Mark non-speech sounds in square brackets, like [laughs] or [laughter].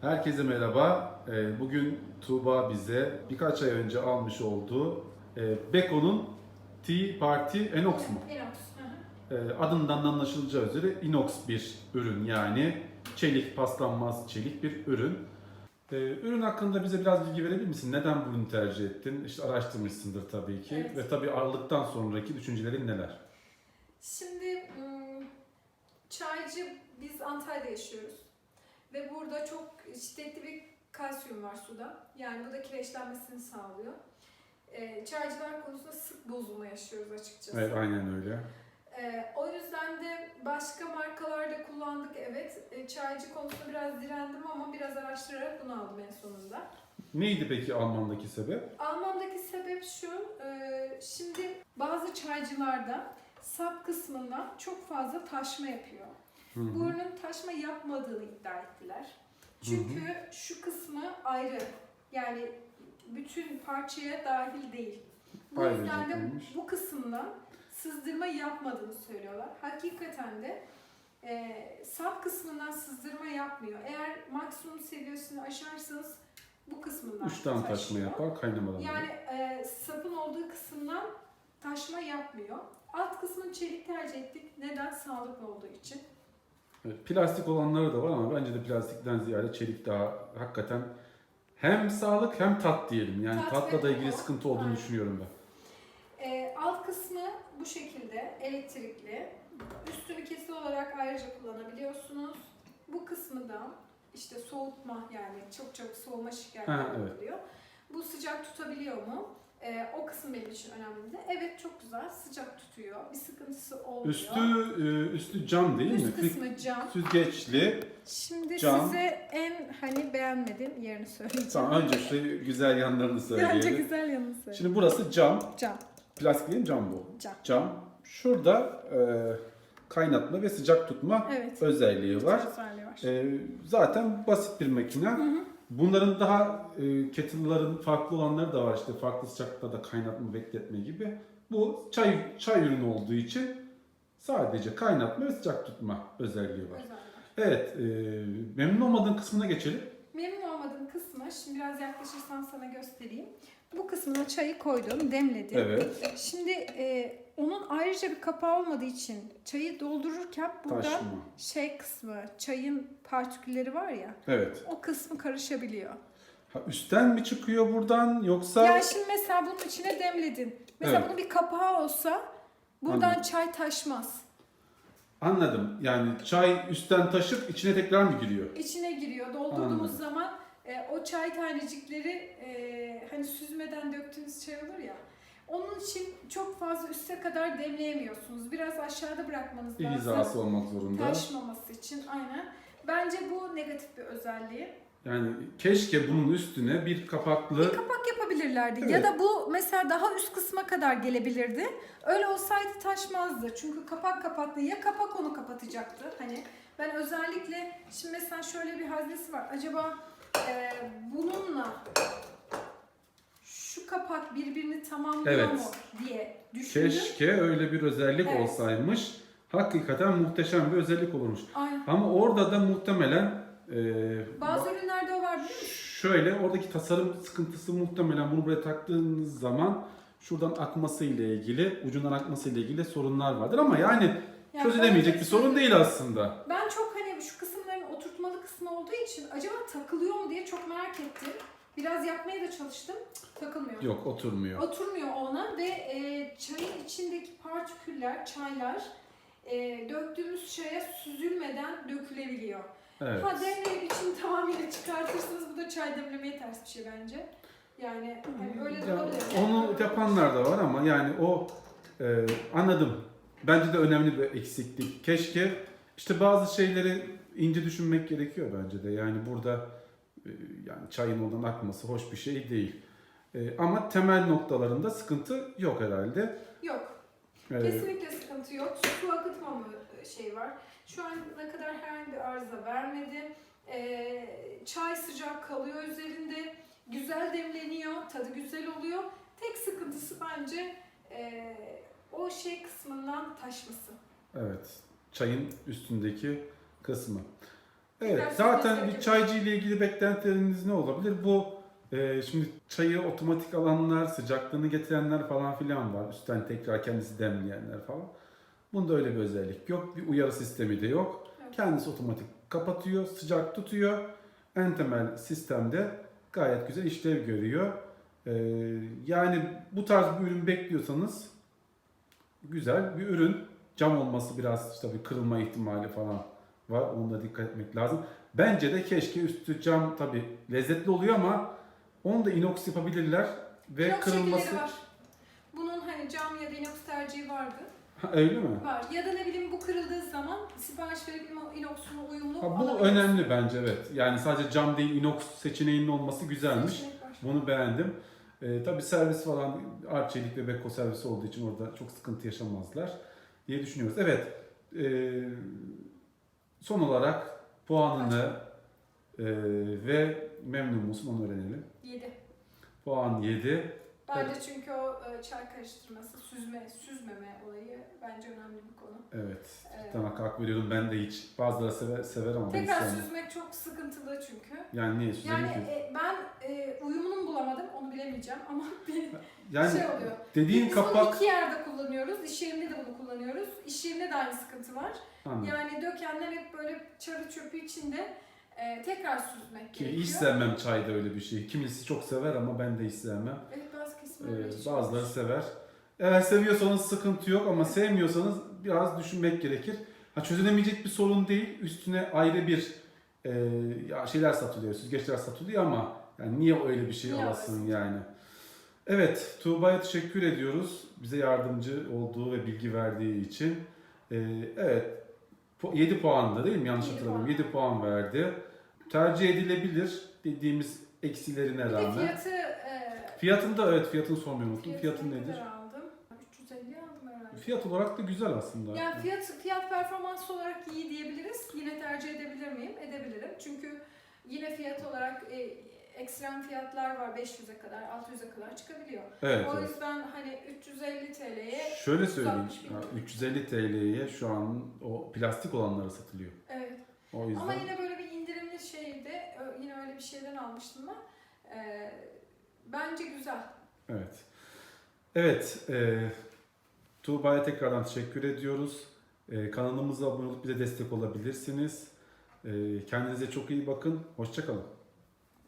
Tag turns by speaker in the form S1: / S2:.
S1: Herkese merhaba. Ee, Bugün Tuğba bize birkaç ay önce almış olduğu e, Beko'nun Tea Party Enox mu?
S2: Enox.
S1: Ee, Adından anlaşılacağı üzere inox bir ürün yani çelik, paslanmaz çelik bir ürün. Ee, Ürün hakkında bize biraz bilgi verebilir misin? Neden bu ürünü tercih ettin? İşte araştırmışsındır tabii ki.
S2: Evet.
S1: Ve tabii aldıktan sonraki düşüncelerin neler?
S2: Şimdi ım, çaycı biz Antalya'da yaşıyoruz. Burada çok şiddetli bir kalsiyum var suda. Yani bu da kireçlenmesini sağlıyor. Ee, çaycılar konusunda sık bozulma yaşıyoruz açıkçası.
S1: Evet, aynen öyle.
S2: Ee, o yüzden de başka markalarda kullandık evet. Ee, çaycı konusunda biraz direndim ama biraz araştırarak bunu aldım en sonunda.
S1: Neydi peki Alman'daki sebep?
S2: Almamdaki sebep şu, e, şimdi bazı çaycılarda sap kısmından çok fazla taşma yapıyor.
S1: Hı hı.
S2: Bu ürünün taşma yapmadığını iddia ettiler. Çünkü şu kısmı ayrı. Yani bütün parçaya dahil değil. Bu
S1: Ayrıca
S2: yüzden de
S1: konmuş.
S2: bu kısımdan sızdırma yapmadığını söylüyorlar. Hakikaten de e, sap kısmından sızdırma yapmıyor. Eğer maksimum seviyesini aşarsanız bu kısmından
S1: Uçtan taşma yapar, kaynamadan.
S2: Yani e, sapın olduğu kısımdan taşma yapmıyor. Alt kısmını çelik tercih ettik. Neden? Sağlıklı olduğu için.
S1: Evet, plastik olanları da var ama bence de plastikten ziyade çelik daha hakikaten hem sağlık hem tat diyelim. Yani
S2: Tat
S1: tatla da ilgili
S2: koku.
S1: sıkıntı olduğunu
S2: Aynen.
S1: düşünüyorum ben.
S2: E, alt kısmı bu şekilde elektrikli. Üstünü kesil olarak ayrıca kullanabiliyorsunuz. Bu kısmı da işte soğutma yani çok çabuk soğuma şikayetleri
S1: Ha, evet.
S2: oluyor. Bu sıcak tutabiliyor mu? E, o kısım benim için önemli. Evet çok güzel sıcak tutuyor. Bir sıkıntısı olmuyor.
S1: Üstü e, üstü cam değil mi?
S2: Üst kısmı cam.
S1: Süzgeçli.
S2: Şimdi
S1: Cam.
S2: size en hani beğenmediğim yerini söyleyeceğim.
S1: Tamam önce şu güzel yanlarını [laughs]
S2: Bence
S1: söyleyelim.
S2: güzel yanını söyle.
S1: Şimdi burası cam.
S2: Cam.
S1: Plastik değil mi? Cam bu.
S2: Cam.
S1: Cam. Şurada e, kaynatma ve sıcak tutma
S2: Evet.
S1: özelliği var.
S2: Özelliği var.
S1: E, zaten basit bir makine.
S2: Hı hı.
S1: Bunların daha e, kettle'ların farklı olanları da var işte farklı sıcaklıkta kaynatma, bekletme gibi. Bu çay çay ürünü olduğu için sadece kaynatma ve sıcak tutma özelliği var.
S2: Özelliği var.
S1: Evet, e, memnun olmadığın kısmına geçelim.
S2: Memnun olmadığım kısmı, şimdi biraz yaklaşırsan sana göstereyim. Bu kısmına çayı koydum, demledim.
S1: Evet,
S2: Şimdi e, onun ayrıca bir kapağı olmadığı için çayı doldururken burada şey kısmı, çayın partikülleri var ya,
S1: Evet.
S2: o kısmı karışabiliyor.
S1: Ha, üstten mi çıkıyor buradan yoksa
S2: Yani şimdi mesela bunun içine demledin. Mesela
S1: Evet.
S2: bunun bir kapağı olsa buradan
S1: Anladım.
S2: çay taşmaz.
S1: anladım. Yani çay üstten taşıp içine tekrar mı giriyor?
S2: İçine giriyor. Doldurduğumuz
S1: Anladım.
S2: zaman e, o çay tanecikleri e, hani süzmeden döktüğünüz çay olur ya. Onun için çok fazla üste kadar demleyemiyorsunuz. Biraz aşağıda bırakmanız lazım.
S1: hizası olmak zorunda.
S2: Taşmaması için aynen. Bence bu negatif bir özelliği.
S1: Yani keşke bunun üstüne bir kapaklı
S2: Bir kapak yapabilirlerdi.
S1: Evet.
S2: Ya da bu mesela daha üst kısma kadar gelebilirdi. Öyle olsaydı taşmazdı. Çünkü kapak kapaklı. Ya kapak onu kapatacaktı. Hani ben özellikle şimdi mesela şöyle bir haznesi var. Acaba e, bununla şu kapak birbirini tamamlıyor
S1: Evet.
S2: mu diye düşündüm.
S1: keşke öyle bir özellik
S2: Evet.
S1: olsaymış. Hakikaten muhteşem bir özellik olurmuş.
S2: Aynen.
S1: Ama orada da muhtemelen e,
S2: Bazı ürünlerde o var biliyor musun?
S1: Şöyle oradaki tasarım sıkıntısı muhtemelen bunu buraya taktığınız zaman şuradan akması ile ilgili, ucundan akması ile ilgili sorunlar vardır ama yani
S2: Yani
S1: çözülemeyecek bir sorun değil aslında.
S2: Ben çok hani şu kısımların oturtmalı kısmı olduğu için acaba takılıyor mu diye çok merak ettim. Biraz yapmaya da çalıştım. Takılmıyor.
S1: Yok oturmuyor.
S2: Oturmuyor ona ve e, çayın içindeki partiküller, çaylar e, döktüğümüz çaya süzülmeden dökülebiliyor.
S1: Evet.
S2: Ha demleyip için tamamıyla çıkartırsınız. Bu da çay demlemeye ters bir şey bence. Yani hani öyle de
S1: Ya,
S2: olabilir.
S1: onu yapanlar da var ama yani o e, anladım. Bence de önemli bir eksiklik. Keşke işte bazı şeyleri ince düşünmek gerekiyor bence de. Yani burada yani çayın oradan akması hoş bir şey değil. E, ama temel noktalarında sıkıntı yok herhalde.
S2: Yok.
S1: E,
S2: Kesinlikle sıkıntı yok. Su akıtmama şey var. Şu ana kadar herhangi bir arıza vermedi. Ee, çay sıcak kalıyor üzerinde. Güzel demleniyor. Tadı güzel oluyor. Tek sıkıntısı bence e, o şey kısmından taşması.
S1: Evet. Çayın üstündeki kısmı. Evet, zaten bir çaycı ile ilgili beklentileriniz ne olabilir? Bu e, şimdi çayı otomatik alanlar, sıcaklığını getirenler falan filan var. Üstten tekrar kendisi demleyenler falan. Bunda öyle bir özellik yok. Bir uyarı sistemi de yok.
S2: Evet.
S1: Kendisi otomatik kapatıyor, sıcak tutuyor. En temel sistemde gayet güzel işlev görüyor. E, yani bu tarz bir ürün bekliyorsanız güzel bir ürün. Cam olması biraz tabii kırılma ihtimali falan var. Ona da dikkat etmek lazım. Bence de keşke üstü cam tabii lezzetli oluyor ama onu da inox yapabilirler ve
S2: Inox
S1: kırılması
S2: var. Bunun hani cam ya da inox tercihi vardı.
S1: Ha, öyle mi?
S2: Var. Ya da ne bileyim bu kırıldığı zaman sipariş verip o inox'unu uyumlu
S1: Ha, bu
S2: alabiliriz.
S1: önemli bence evet. Yani sadece cam değil inox seçeneğinin olması güzelmiş.
S2: Seçenek var.
S1: Bunu beğendim. Ee, tabii servis falan Arçelik ve Beko servisi olduğu için orada çok sıkıntı yaşamazlar diye düşünüyoruz. Evet. ee, son olarak puanını ee, ve memnun musun onu öğrenelim.
S2: 7.
S1: Puan 7.
S2: Bence çünkü o e, çay karıştırması, süzme, süzmeme olayı bence önemli bir konu.
S1: Evet.
S2: Ee,
S1: Tamam hak veriyorum ben de hiç. Bazıları sever, sever ama ben
S2: Tekrar süzmek çok sıkıntılı çünkü.
S1: Yani niye süzelim
S2: Yani e, ben e, uyumunu bulamadım, onu bilemeyeceğim ama [laughs] bir [laughs]
S1: Yani
S2: şey oluyor.
S1: dediğin
S2: Biz bunu
S1: kapak...
S2: iki yerde kullanıyoruz. İş yerinde de bunu kullanıyoruz. İş yerinde de aynı sıkıntı var.
S1: Anladım.
S2: Yani dökenler hep böyle çarı çöpü içinde e, tekrar süzmek
S1: Ki
S2: gerekiyor.
S1: hiç sevmem çayda öyle bir şey. Kimisi çok sever ama ben de hiç sevmem.
S2: Evet
S1: Ee, bazıları sever. Eğer seviyorsanız sıkıntı yok ama sevmiyorsanız biraz düşünmek gerekir. Ha çözülemeyecek bir sorun değil. Üstüne ayrı bir e, ya şeyler satılıyor, süzgeçler satılıyor ama yani niye öyle bir şey
S2: Niye
S1: alasın
S2: alasın?
S1: yani? Evet, Tuğba'ya teşekkür ediyoruz. Bize yardımcı olduğu ve bilgi verdiği için. Ee, evet, 7 puanda değil mi? Yanlış hatırlamıyorum.
S2: puan.
S1: 7 puan verdi. Tercih edilebilir dediğimiz eksilerine
S2: Bir de
S1: rağmen.
S2: fiyatı e,
S1: Fiyatında evet fiyatını sormayı unuttum.
S2: fiyatı
S1: Fiyatı
S2: ne
S1: nedir?
S2: kadar aldım? 350 aldım herhalde.
S1: Fiyat olarak da güzel aslında.
S2: Yani fiyat fiyat performans olarak iyi diyebiliriz. Yine tercih edebilir miyim? Edebilirim. Çünkü yine fiyat olarak e, ekstrem fiyatlar var 500'e kadar, 600'e kadar çıkabiliyor.
S1: Evet,
S2: o
S1: evet.
S2: yüzden hani 350 TL'ye
S1: Şöyle söyleyeyim.
S2: 360 bin.
S1: ha, 350 TL'ye şu an o plastik olanları satılıyor.
S2: evet.
S1: O yüzden.
S2: Ama yine böyle bir indirimli şeyde ö- yine öyle bir şeyden almıştım ben. Ee, bence güzel.
S1: Evet. Evet. E, Tuğba'ya tekrardan teşekkür ediyoruz. E, kanalımıza abone olup bize destek olabilirsiniz. E, kendinize çok iyi bakın. Hoşçakalın.